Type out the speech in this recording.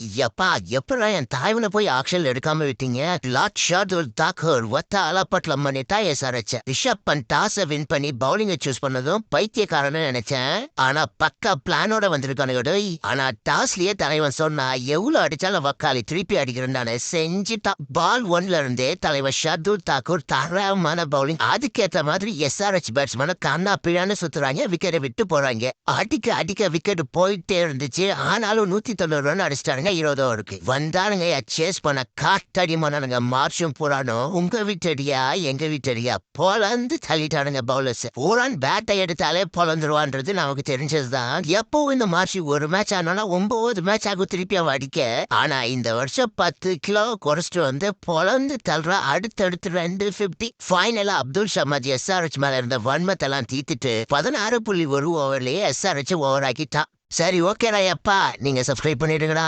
எப்பா எப்படா என் தாய்வனை போய் ஆக்ஷன் எடுக்காம விட்டீங்க? லாட் ஷார்துல் தாக்கூர் ஒத்த பண்ணி பண்ணிட்டா சரைச்ச. ரிஷப் பண்ட் டாஸை வின் பண்ணி பவுலிங்க சூஸ் பண்ணதும் பைத்தியக்காரன்னு நினைச்சேன். ஆனா பக்கா பிளானோட வந்திருக்கானுங்க டேய். ஆனா டாஸ்லயே தலைவன் சொன்னா எவ்வளவு அடிச்சாலும் வக்காலி திருப்பி அடிக்கிறேன் செஞ்சுட்டா பால் ஒன்ல இருந்தே தலைவர் ஷர்துல் தாக்கூர் தரமான பவுலிங் அதுக்கேத்த மாதிரி எஸ்ஆர்ஹெச் பேட்ஸ்மேன கண்ணா பிழான்னு சுத்துறாங்க விக்கெட்டை விட்டு போறாங்க. அடிக்க அடிக்க விக்கெட் போயிட்டே இருந்துச்சு. ஆனாலும் நூத்தி தொண்ணூறு ரன் அடிச்சிட்டானுங்க இருபது வந்தானுங்க சேஸ் பண்ண காட்டடி மன்னனுங்க மார்ஷும் புறானும் உங்க வீட்டடியா எங்க வீட்டடியா பொலந்து தள்ளிட்டானுங்க பவுலர்ஸ் பூரான் பேட்டை எடுத்தாலே பொலந்துருவான்றது நமக்கு தெரிஞ்சதுதான். எப்போ இந்த மார்ஷி ஒரு மேட்ச் ஆனாலும் ஒன்பது மேட்ச் ஆகும் திருப்பி அவன் அடிக்க. ஆனா இந்த வருஷம் பத்து கிலோ குறைச்சிட்டு வந்து பொலந்து தள்ளுற. அடுத்தடுத்து ரெண்டு பிப்டி ஃபைனலா அப்துல் ஷமாஜ் எஸ்ஆர்ஹெச் மேல இருந்த வன்மத்தெல்லாம் தீத்துட்டு பதினாறு புள்ளி ஒரு ஓவர்லயே எஸ்ஆர்ஹெச் ஓவர் ஆக்கிட்டான் சரி ஓகேடா எப்பா நீங்க சப்ஸ்கிரைப் பண்ணிடுங்கடா.